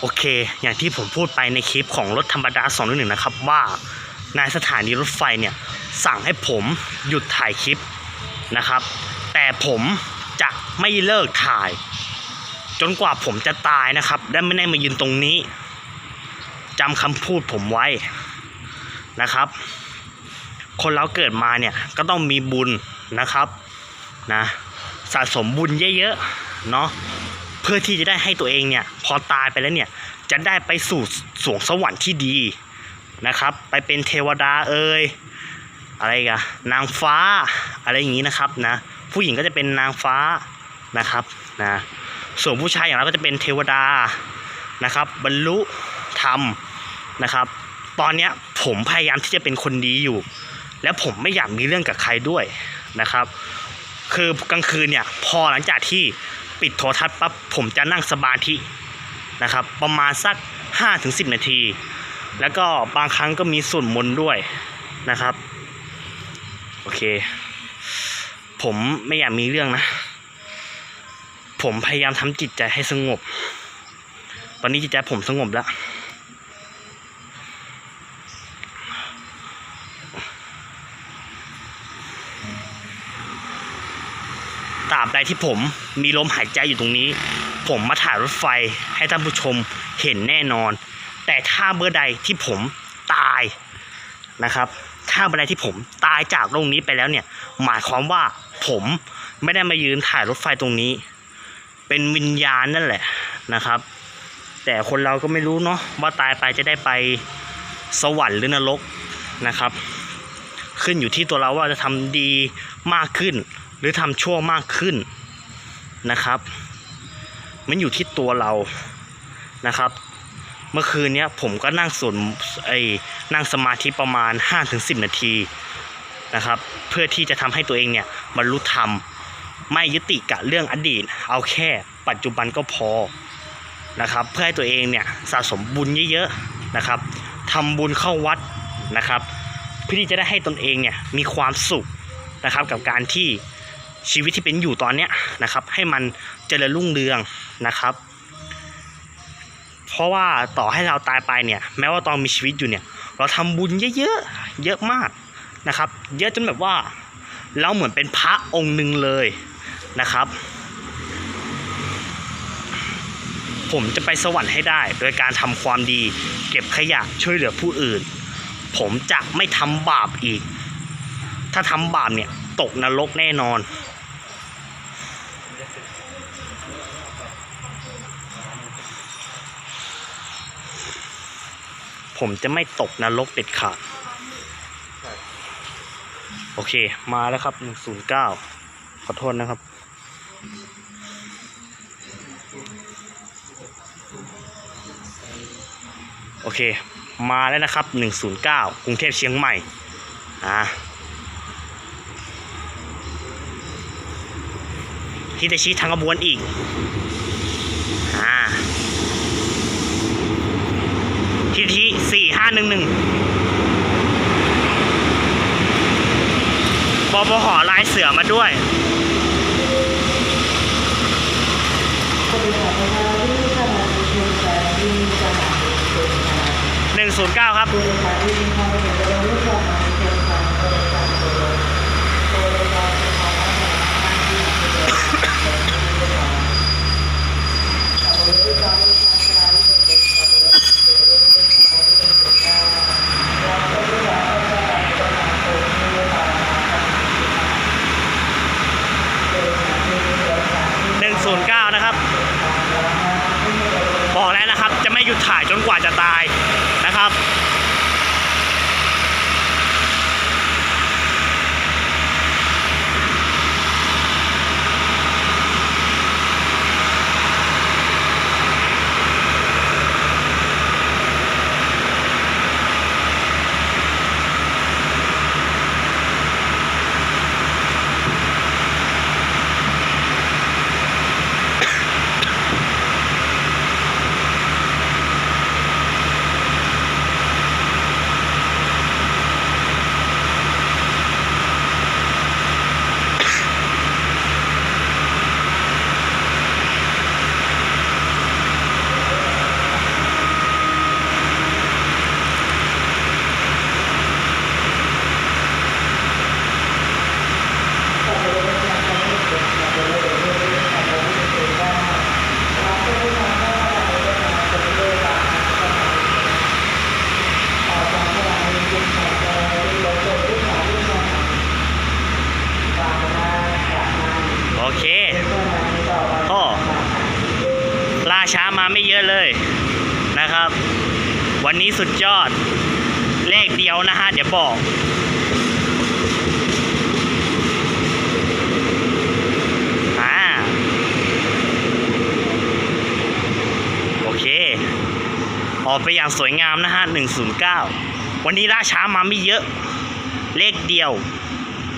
โอเค อย่างที่ผมพูดไปในคลิปของรถธรรมดา2องหนึ่งนะครับว่านายสถานีรถไฟเนี่ยสั่งให้ผมหยุดถ่ายคลิปนะครับ แต่ผมจะไม่เลิกถ่าย จนกว่าผมจะตายนะครับและไม่ได้มายืนตรงนี้จำคำพูดผมไว้นะครับ คนเราเกิดมาเนี่ยก็ต้องมีบุญนะครับนะสะสมบุญเยอะๆเนาะ พื่อที่จะได้ให้ตัวเองเนี่ยพอตายไปแล้วเนี่ยจะได้ไปสู่สวงสวรรค์ที่ดีนะครับ ไปเป็นเทวดาเอ่ยอะไรกันนางฟ้าอะไรอย่างนี้นะครับนะผู้หญิงก็จะเป็นนางฟ้านะครับนะส่วนผู้ชายอย่างเราก็จะเป็นเทวดานะครับ บรรลุธรรมนะครับ ตอนเนี้ยผมพยายามที่จะเป็นคนดีอยู่ แล้วผมไม่อยากมีเรื่องกับใครด้วยนะครับ คือกลางคืนเนี่ยพอหลังจากที่ ปิดโทรทัศน์ปั๊บผมจะนั่งสมาธินะครับ ประมาณสัก 5-10 นาที แล้วก็บางครั้งก็มีส่วนมนด้วยนะครับ โอเค ผมไม่อยากมีเรื่องนะ ผมพยายามทำจิตใจให้สงบ ตอนนี้จิตใจผมสงบแล้ว ตราบใดที่ผมมีลมหายใจอยู่ตรงนี้ ผมมาถ่ายรถไฟให้ท่านผู้ชมเห็นแน่นอน แต่ถ้าเมื่อใดที่ผมตายนะครับ ถ้าเมื่อใดที่ผมตายจากโลกนี้ไปแล้วเนี่ย หมายความว่าผมไม่ได้มายืนถ่ายรถไฟตรงนี้ เป็นวิญญาณนั่นแหละนะครับ แต่คนเราก็ไม่รู้เนาะว่าตายไปจะได้ไปสวรรค์หรือนรกนะครับ ขึ้นอยู่ที่ตัวเราว่าจะทำดีมากขึ้น หรือทำชั่วมากขึ้นนะครับ มันอยู่ที่ตัวเรานะครับ เมื่อคืนนี้ผมก็นั่งสวดไอ้นั่งสมาธิประมาณ 5-10 นาทีนะครับ เพื่อที่จะทำให้ตัวเองเนี่ยบรรลุธรรม ไม่ยึดติดกับเรื่องอดีต เอาแค่ปัจจุบันก็พอนะครับ เพื่อให้ตัวเองเนี่ยสะสมบุญเยอะๆนะครับทำบุญเข้าวัดนะครับเพื่อที่จะได้ให้ตนเองเนี่ยมีความสุขนะครับกับการที่ ชีวิตที่เป็นอยู่ตอนเนี้ยนะครับ ให้มันเจริญรุ่งเรืองนะครับ เพราะว่าต่อให้เราตายไปเนี่ย แม้ว่าตอนมีชีวิตอยู่เนี่ย เราทำบุญเยอะๆเยอะมากนะครับ เยอะจนแบบว่าเราเหมือนเป็นพระองค์หนึ่งเลยนะครับ ผมจะไปสวรรค์ให้ได้ โดยการทำความดี เก็บขยะช่วยเหลือผู้อื่น ผมจะไม่ทำบาปอีก ถ้าทำบาปเนี่ย ตกนรกแน่นอน ผมจะไม่ตกนรกเด็ดขาด โอเค มาแล้วครับ 109 ขอโทษนะครับ โอเค มาแล้วนะครับ 109 กรุงเทพเชียงใหม่ อ่า ฮิตาชิทางขบวนอีกอ่าฮิตาชิสี่ห้าหนึ่งหนึ่งปปหอลายเสือมาด้วยหนึ่งศูนย์เก้าครับ หนึ่งศูนย์เก้านะครับ บอกแล้วนะครับ จะ ไม่หยุดถ่ายจนกว่าจะตายนะครับ อะเลยนะครับ วันนี้สุดยอด เลขเดียวนะฮะ เดี๋ยวบอก อ่า โอเค ออกไปอย่างสวยงามนะฮะ 109 วันนี้ล่าช้ามาไม่เยอะ เลขเดียว